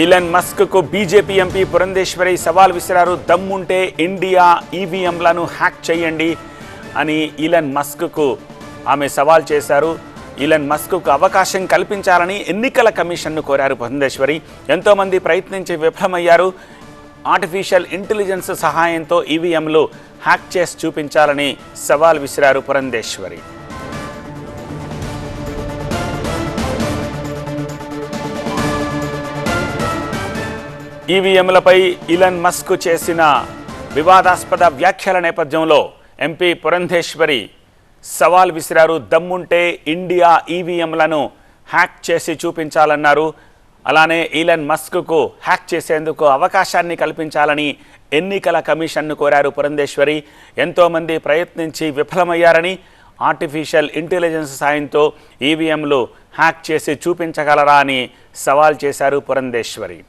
Elon మస్క్కు BJP MP Purandeswari సవాల్ విసిరారు. దమ్ముంటే ఇండియా ఈవీఎంలను హ్యాక్ చేయండి అని ఈలన్ మస్క్కు ఆమె సవాల్ చేశారు. ఈలన్ మస్క్కు అవకాశం కల్పించాలని ఎన్నికల కమిషన్ను కోరారు పురంధేశ్వరి. ఎంతోమంది ప్రయత్నించి విఫలమయ్యారు. ఆర్టిఫిషియల్ ఇంటెలిజెన్స్ సహాయంతో ఈవీఎంలు హ్యాక్ చేసి చూపించాలని సవాల్ విసిరారు పురంధేశ్వరి. ఈవీఎంలపై ఇలన్ మస్క్ చేసిన వివాదాస్పద వ్యాఖ్యల నేపథ్యంలో ఎంపీ పురంధేశ్వరి సవాల్ విసిరారు. దమ్ముంటే ఇండియా ఈవీఎంలను హ్యాక్ చేసి చూపించాలన్నారు. అలానే ఈలన్ మస్క్కు హ్యాక్ చేసేందుకు అవకాశాన్ని కల్పించాలని ఎన్నికల కమిషన్ను కోరారు పురంధేశ్వరి. ఎంతోమంది ప్రయత్నించి విఫలమయ్యారని ఆర్టిఫిషియల్ ఇంటెలిజెన్స్ సాయంతో ఈవీఎంలు హ్యాక్ చేసి చూపించగలరా అని సవాల్ చేశారు పురంధేశ్వరి.